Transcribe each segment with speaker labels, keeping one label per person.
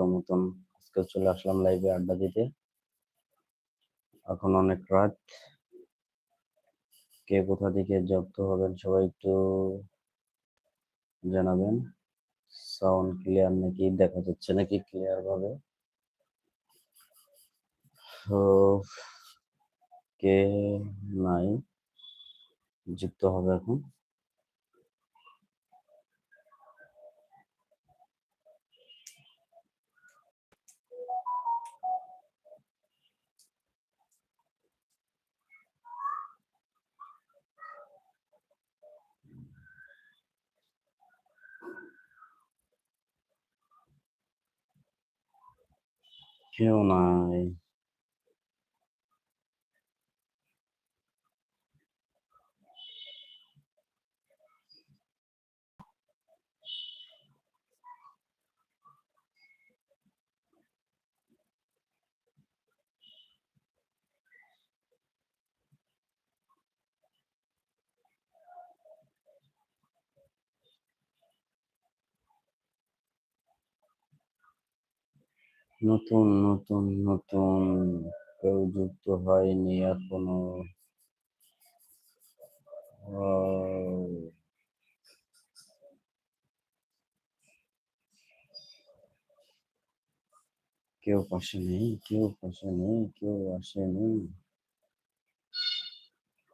Speaker 1: বরাবরের মতন আজকে চলে আসলাম লাইভে আড্ডা দিতে। এখন অনেক রাত। কে কোথা থেকে যুক্ত হবেন সবাই একটু জানাবেন। সাউন্ড ক্লিয়ার নাকি? দেখা যাচ্ছে নাকি ক্লিয়ার ভাবে। কে নাই, যুক্ত হবে এখন। কেউ নাই নতুন নতুন নতুন কেউ যুক্ত হয়নি এখনও আহ, কেউ পাশে নেই কেউ পাশে নেই কেউ আসেনি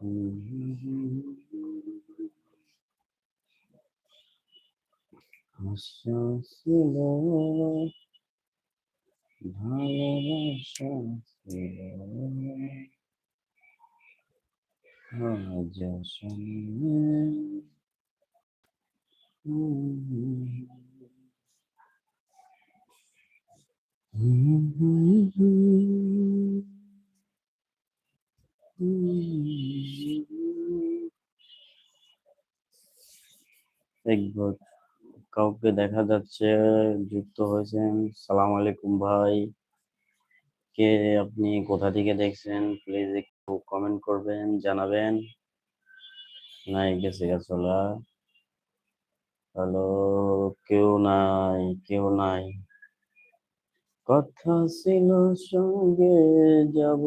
Speaker 1: হুম, হুম, হুম, হুম। আশা ছিল ভালোবাসা ছিল আজ আসেনি। হুম, হুম, হুম, হুম, হুম, হুম। একবার কাউকে দেখা যাচ্ছে, যুক্ত হয়েছেন। সালাম আলাইকুম ভাই। কে আপনি? কোথা থেকে দেখছেন? প্লিজ একটু কমেন্ট করবেন, জানাবেন। নাই, গেছে গেছলা হ্যালো কেউ নাই কেউ নাই। কথা ছিল, সঙ্গে যাব।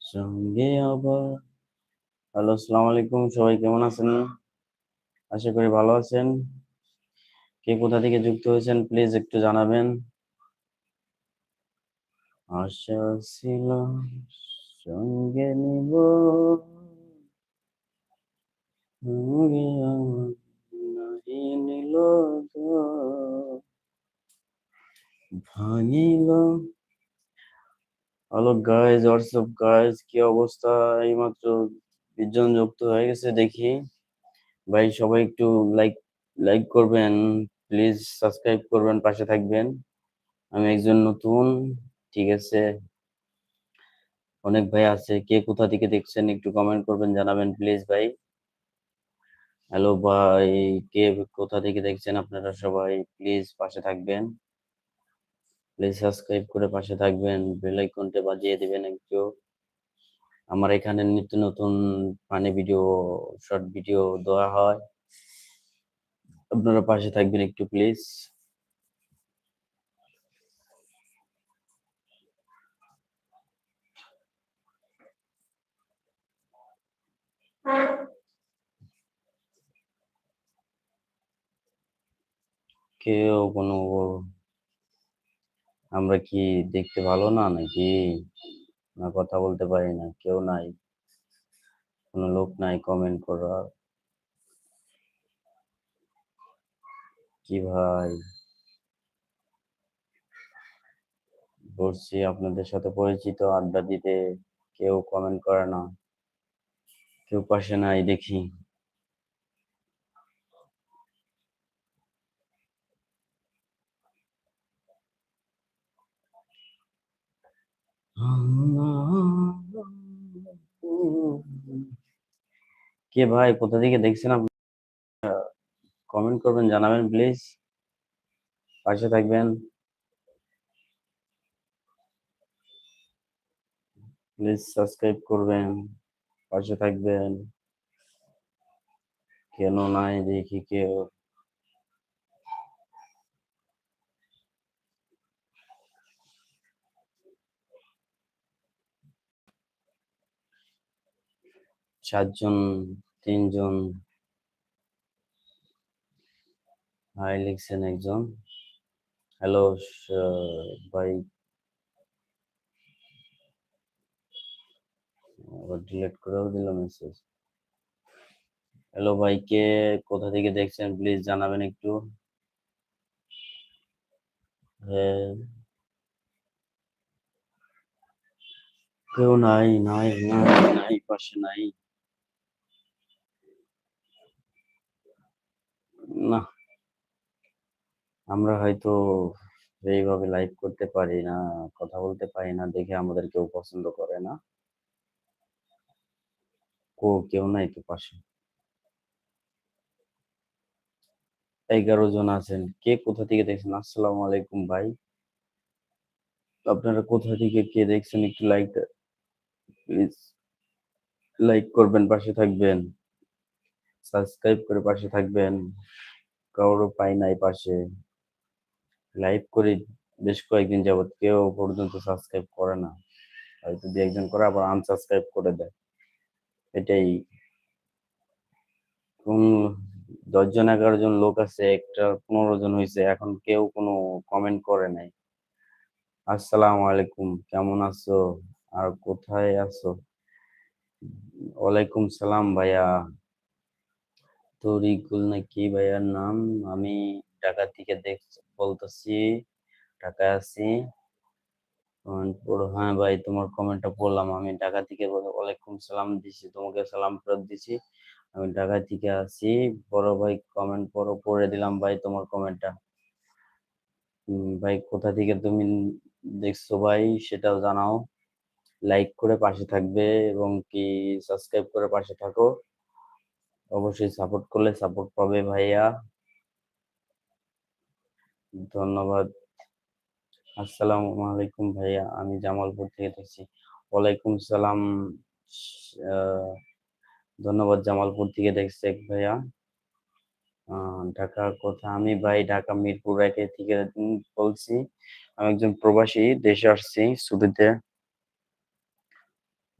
Speaker 1: সঙ্গে আবার। হ্যালো আসসালামু আলাইকুম। সবাই কেমন আছেন? আশা করি ভালো আছেন। কে কোথা থেকে যুক্ত হয়েছেন প্লিজ একটু জানাবেন। আশা ছিল সঙ্গে নিব। নিল ভাঙিল। হ্যালো গাইজ হোয়াটসঅ্যাপ গাইজ কি অবস্থা? এইমাত্র বিশজন যুক্ত হয়ে গেছে, দেখি। ভাই, সবাই একটু লাইক লাইক করবেন। প্লিজ সাবস্ক্রাইব করবেন, পাশে থাকবেন। আমি একজন নতুন, ঠিক আছে? অনেক ভাই আছে, কে কোথা থেকে দেখছেন একটু কমেন্ট করবেন, জানাবেন প্লিজ ভাই। হ্যালো ভাই, কে কোথা থেকে দেখছেন আপনারা সবাই? প্লিজ পাশে থাকবেন। প্লিজ সাবস্ক্রাইব করে পাশে থাকবেন বেল আইকনটা বাজিয়ে দিবেন একটু। আমার এখানে নিত্য নতুন ফানি ভিডিও শর্ট ভিডিও দেওয়া হয়। আপনারা পাশে থাকবেন একটু প্লিজ কেউ কোনো আমরা কি দেখতে ভালো না নাকি? না, কথা বলতে পারি না, কেউ নাই। কোনো লোক নাই কমেন্ট করার। কি ভাই? বলছি আপনাদের সাথে পরিচিত আড্ডা দিতে কেউ কমেন্ট করে না। কেউ পাশে নাই দেখি। কে ভাই, কোথা থেকে দেখছেন আপনি? কমেন্ট করবেন, জানাবেন প্লিজ পাশে থাকবেন। প্লিজ সাবস্ক্রাইব করবেন, পাশে থাকবেন। কেন নাই দেখি কেউ? চারজন তিনজন হাই লিখছেন একজন হ্যালো ভাই ডিলিট করেও দিল মেসেজ হ্যালো ভাই কে কোথা থেকে দেখছেন প্লিজ জানাবেন একটু কেউ নাই নাই নাই নাই পাশে নাই না আমরা হয়তো এইভাবে লাইভ করতে পারি না, কথা বলতে পারি না, দেখে আমাদের কেউ পছন্দ করে না। কো, কেউ নাই তো পাশে। এগারো জন আছেন। কে কোথা থেকে দেখছেন? আসসালামু আলাইকুম ভাই। আপনারা কোথা থেকে কে দেখছেন? একটু লাইক প্লিজ লাইক করবেন, পাশে থাকবেন। সাবস্ক্রাইব করে পাশে থাকবেন। কারোর পাই নাই পাশে। লাইভ করে বেশ কয়েকদিন যাবত কেউ পর্যন্ত সাবস্ক্রাইব করে না। হয়তো দু একজন করে আবার আনসাবস্ক্রাইব করে দেয়। এটাই। কোন দশজন, এগারো জন লোক আছে, একটা পনেরো জন হয়েছে এখন কেউ কোনো কমেন্ট করে নাই। আসসালামু আলাইকুম, কেমন আছো? আর কোথায় আছো? ওয়ালাইকুম সালাম ভাইয়া। তরিকুল নাকি ভাইয়ার নাম? আমি ঢাকা থেকে দেখ বলতেছি, ঢাকায় আছি। হ্যাঁ ভাই, তোমার কমেন্টটা পড়লাম। আমি ঢাকা থেকে ওয়ালাইকুম সালাম দিছি, তোমাকে সালাম ফেরত দিছি। আমি ঢাকা থেকে আছি। বড় ভাই কমেন্ট পড়ো, পড়ে দিলাম ভাই তোমার কমেন্টটা ভাই, কোথা থেকে তুমি দেখছ ভাই, সেটাও জানাও। লাইক করে পাশে থাকবে এবং কি সাবস্ক্রাইব করে পাশে থাকো। অবশ্যই সাপোর্ট করলে সাপোর্ট পাবে ভাইয়া। ধন্যবাদ। আসসালামু আলাইকুম ভাইয়া আমি জামালপুর থেকে দেখছি ওয়ালাইকুম সালাম ধন্যবাদ জামালপুর থেকে দেখছে ভাইয়া। আহ, ঢাকা কথা? আমি ভাই ঢাকা মিরপুর একে থেকে বলছি। আমি একজন প্রবাসী দেশে আসছি ছুটিতে।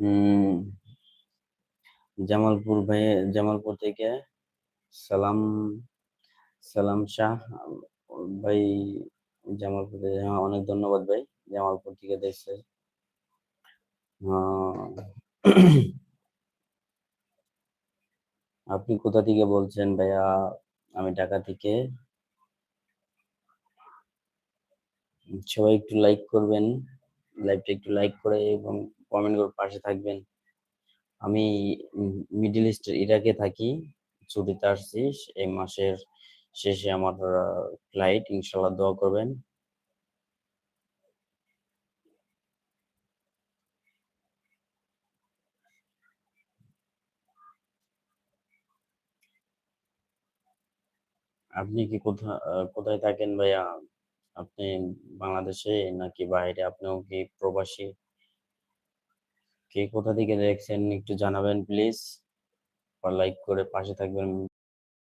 Speaker 1: উম জামালপুর ভাই জামালপুর থেকে সালাম সালাম শাহ। ভাই জামালপুর হ্যাঁ, অনেক ধন্যবাদ ভাই জামালপুর থেকে দেখছে। আপনি কোথা থেকে বলছেন ভাইয়া? আমি ঢাকা থেকে। সবাই একটু লাইক করবেন লাইভটা একটু লাইক করে এবং কমেন্ট করে পাশে থাকবেন। আমি মিডল ইস্ট ইরাকে থাকি ছুটিতে আসছি এই মাসের শেষে আমার ফ্লাইট ইনশাল্লাহ দোয়া করবেন। আপনি কি কোথায় কোথায় থাকেন ভাইয়া? আপনি বাংলাদেশে নাকি বাইরে? আপনিও কি প্রবাসী? কে কোথা থেকে দেখছেন একটু জানাবেন প্লিজ। লাইক করে পাশে থাকবেন।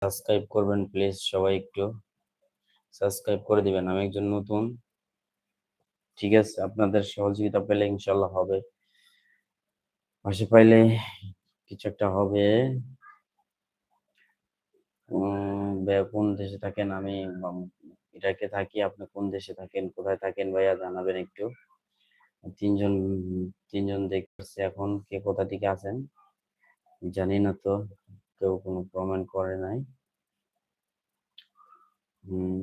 Speaker 1: সাবস্ক্রাইব করবেন প্লিজ সবাই একটু সাবস্ক্রাইব করে দিবেন। আমি একজন নতুন, ঠিক আছে? আপনাদের সহযোগিতা পেলে ইনশাল্লাহ হবে। পাশে পাইলে কিছু একটা হবে। কোন দেশে থাকেন? আমি ইরাকে থাকি। আপনি কোন দেশে থাকেন? কোথায় থাকেন ভাইয়া? জানাবেন একটু। তিনজন তিনজন দেখতেছি এখন। কে কোথা থেকে আছেন? জানি না তো। কেউ কোনো কমেন্ট করে নাই। হম,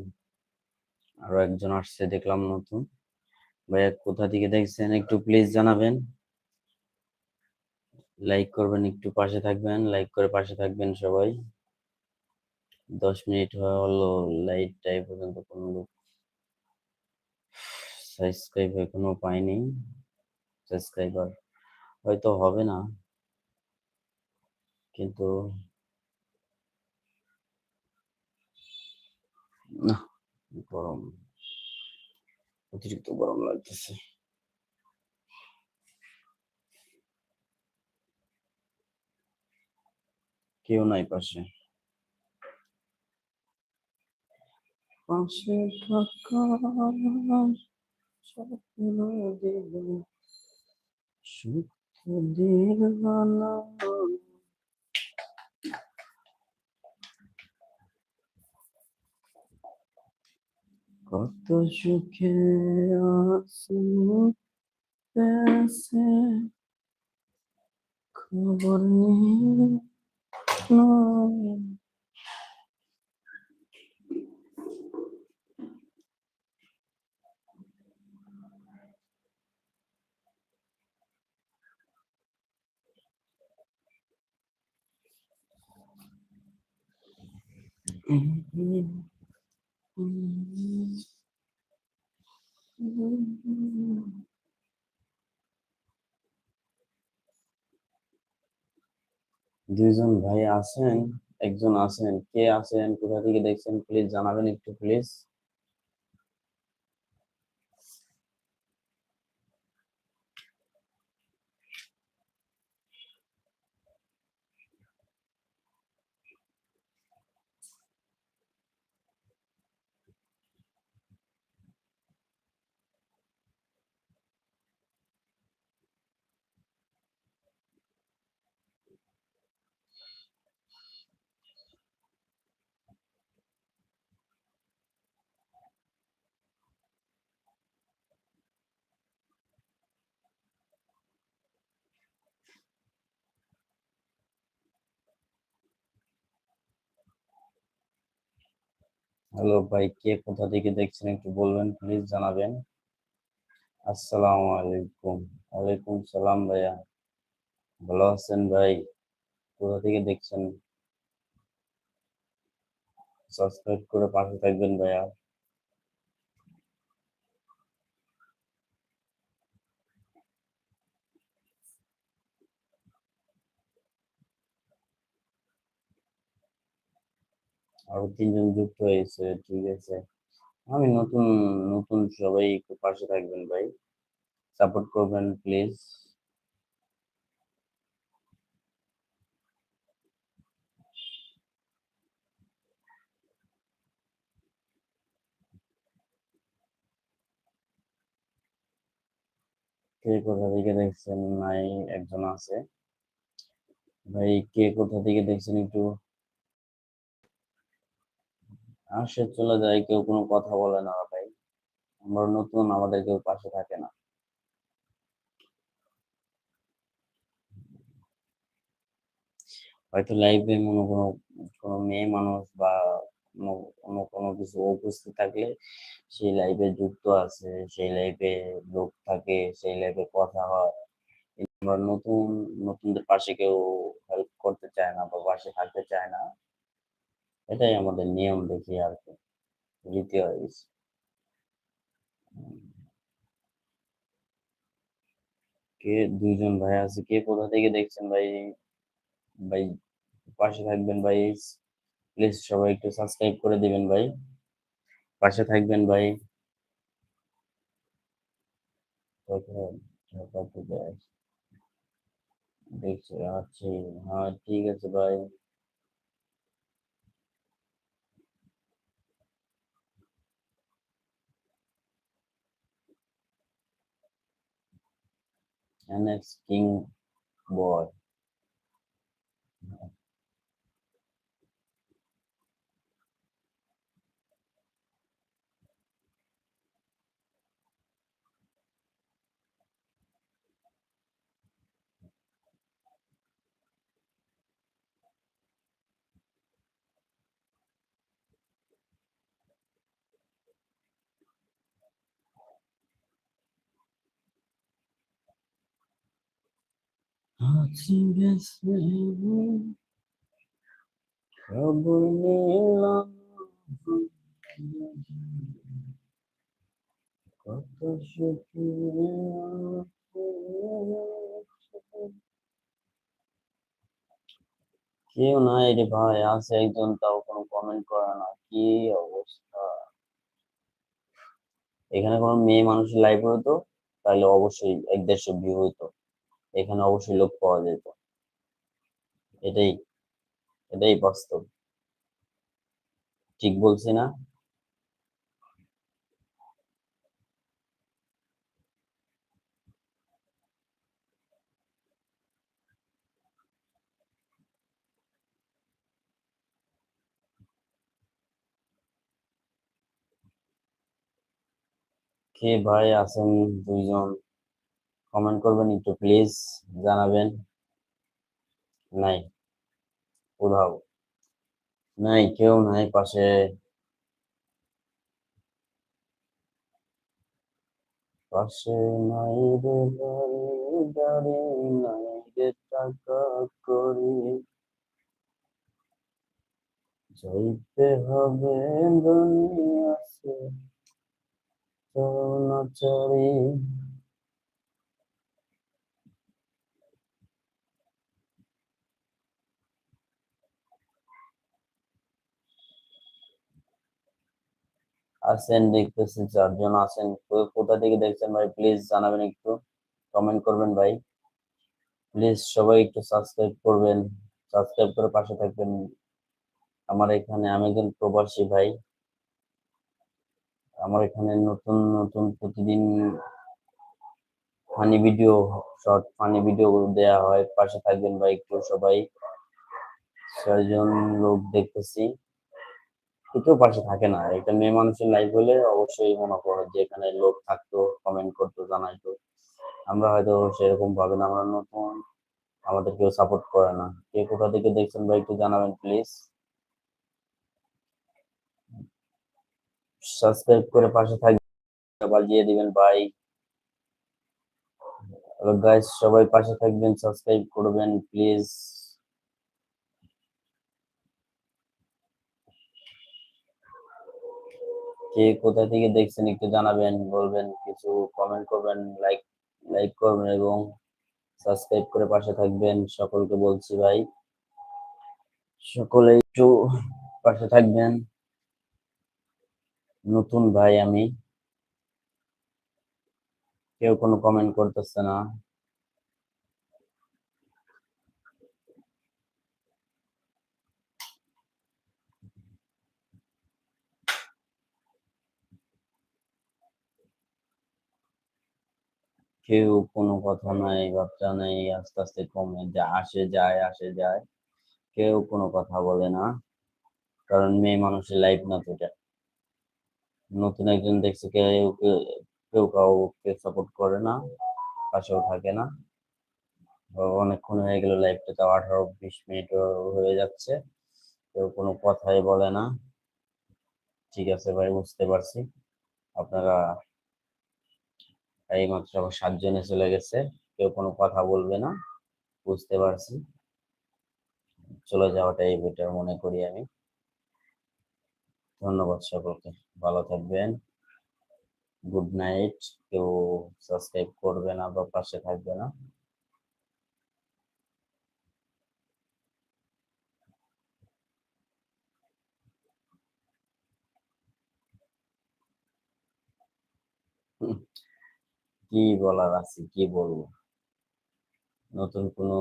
Speaker 1: আরও একজন আসছে, দেখলাম নতুন। ভাইয়া, কোথা থেকে দেখছেন? একটু প্লিজ জানাবেন। লাইক করবেন, একটু পাশে থাকবেন। লাইক করে পাশে থাকবেন সবাই। দশ মিনিট হলো লাইট টাই পর্যন্ত কোনো লোক সাবস্ক্রাইব এখনও পাইনি সাবস্ক্রাইবার হয়তো হবে না। কিন্তু না গরম অতিরিক্ত গরম লাগতেছে। কেউ নাই পাশে। পাশে থাকা স্বপ্ন দিল সুখ দিল না। কত সুখে আছি পেছে খবর নেই। দুইজন ভাই আছেন একজন আছেন কে আছেন কোথা থেকে দেখছেন প্লিজ জানাবেন একটু প্লিজ হ্যালো ভাই, কে কোথা থেকে দেখছেন একটু বলবেন প্লিজ জানাবেন। আসসালাম আলাইকুম। ওয়ালাইকুম সালাম ভাইয়া। ভালো আছেন ভাই? কোথা থেকে দেখছেন? সাবস্ক্রাইব করে পাশে থাকবেন ভাইয়া। আরও তিনজন যুক্ত হয়েছে, ঠিক আছে। আমি নতুন নতুন সবাই একটু পাশে থাকবেন ভাই। সাপোর্ট করবেন প্লিজ কে কোথা থেকে দেখছেন? নাই, একজন আছে। ভাই, কে কোথা থেকে দেখছেন একটু? আসে চলে যায়, কেউ কোনো কথা বলে না ভাই। আমরা নতুন, আমাদের কেউ পাশে থাকে না। হয়তো লাইভে মনে কোনো কোনো মেয়ে মানুষ বা কোনো কোনো কিছু উপস্থিত থাকলে সেই লাইভে যুক্ত আছে, সেই লাইফে লোক থাকে, সেই লাইফে কথা হয়। আমরা নতুন, নতুনদের পাশে কেউ হেল্প করতে চায় না বা পাশে থাকতে চায় না। এটাই আমাদের নিয়ম দেখি আর কি হয়ে কে দুইজন ভাই আছে, কে কোথা থেকে দেখছেন ভাই? ভাই পাশে থাকবেন ভাই প্লিজ সবাই একটু সাবস্ক্রাইব করে দিবেন ভাই। পাশে থাকবেন ভাই। দেখছি আচ্ছা হ্যাঁ ঠিক আছে ভাই। and it's king board. কেউ নাই রে ভাই, আছে একজন, তাও কোনো কমেন্ট করে না। কি অবস্থা? এখানে কোনো মেয়ে মানুষের লাইভ হতো তাহলে অবশ্যই এক দেড়শো ভিউ হইতো। এখানে অবশ্যই লোক পাওয়া যেত এটাই এটাই বাস্তব। ঠিক বলছি না? কে ভাই আছেন দুইজন? কমেন্ট করবেন, একটু প্লিজ জানাবেন। নাই কোথাও নাই, কেউ নাই পাশে। পাশে নাই রে বাড়ি নাই রে টাকা করি। যাইতে হবে দুনিয়াছে চরণাচারী আছেন দেখতেছি চারজন আছেন। কোথা থেকে দেখছেন ভাই? প্লিজ জানাবেন একটু। কমেন্ট করবেন ভাই। প্লিজ সবাই একটু সাবস্ক্রাইব করবেন। সাবস্ক্রাইব করে পাশে থাকবেন। আমার এখানে আমি একজন প্রবাসী ভাই। আমার এখানে নতুন নতুন প্রতিদিন funny video short funny video দেয়া হয়। পাশে থাকবেন ভাই একটু সবাই। ছয়জন লোক দেখতেছি। কেউ পাশে থাকে না। এটা মেয়ে মানুষের লাইফ হলে অবশ্যই মনে করো যে এখানে লোক থাকতো কমেন্ট করতো, জানাইতো। আমরা হয়তো সেরকম ভাবে না, আমরা নতুন, আমাদের কেউ সাপোর্ট করে না। কে কোথা থেকে দেখছেন ভাই, একটু জানাবেন প্লিজ সাবস্ক্রাইব করে পাশে থাকবেন বাজিয়ে দিবেন ভাই গাইস সবাই পাশে থাকবেন সাবস্ক্রাইব করবেন প্লিজ কে কোথা থেকে দেখছেন একটু জানাবেন, বলবেন, কিছু কমেন্ট করবেন লাইক লাইক করবেন এবং সাবস্ক্রাইব করে পাশে থাকবেন। সকলকে বলছি ভাই, সকলে একটু পাশে থাকবেন। নতুন ভাই আমি, কেউ কোনো কমেন্ট করতেছে না। কেউ কোনো কথা নাই বার্তা নেই, আস্তে আস্তে কমে যা, আসে, যায় আসে, যায়। কেউ কোনো কথা বলে না, কারণ মেয়ে মানুষের লাইফ না তো নতুন একজন দেখছে কেউ কেউ- কেউ কাউকে সাপোর্ট করে না, পাশেও থাকে না। অনেকক্ষণ হয়ে গেল লাইভটা তাও আঠারো বিশ মিনিট হয়ে যাচ্ছে। কেউ কোনো কথাই বলে না। ঠিক আছে ভাই, বুঝতে পারছি। আপনারা এই মাত্র আবার সাতজনে চলে গেছে। কেউ কোনো কথা বলবে না। বুঝতে পারছি। চলে যাওয়াটাই বেটার মনে করি আমি। ধন্যবাদ সকলকে। ভালো থাকবেন। গুড নাইট কেউ সাবস্ক্রাইব করবে না বা পাশে থাকবে না হুম, কি বলার আছে কি বলব? নতুন কোনো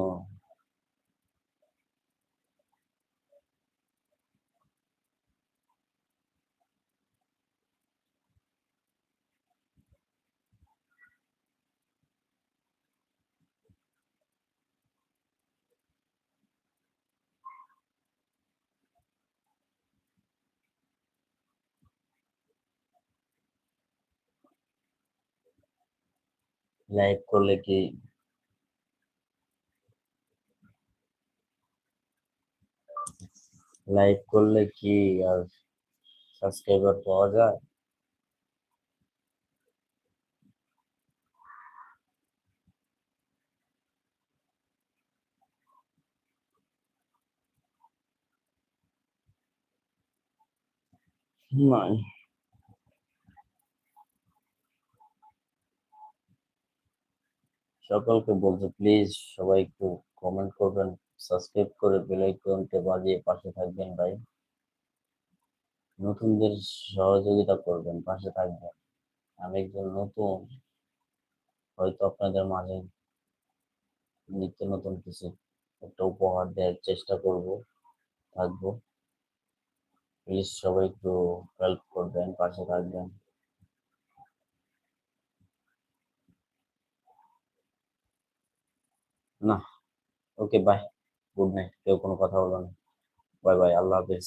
Speaker 1: লাইভ করলে কি লাইভ করলে কি আর সাবস্ক্রাইবার পাওয়া যায় নাই সকলকে বলছি প্লিজ সবাই একটু কমেন্ট করবেন সাবস্ক্রাইব করে বেল আইকনটা বাজিয়ে পাশে থাকবেন ভাই। নতুনদের সহযোগিতা করবেন, পাশে থাকবেন। আমি একজন নতুন, হয়তো আপনাদের মাঝে নিত্য নতুন কিছু একটা উপহার দেওয়ার চেষ্টা করব, থাকব। প্লিজ সবাই একটু হেল্প করবেন, পাশে থাকবেন। না। ওকে বাই গুড নাইট কেউ কোনো কথা বলো না। বাই বাই আল্লাহ হাফেজ।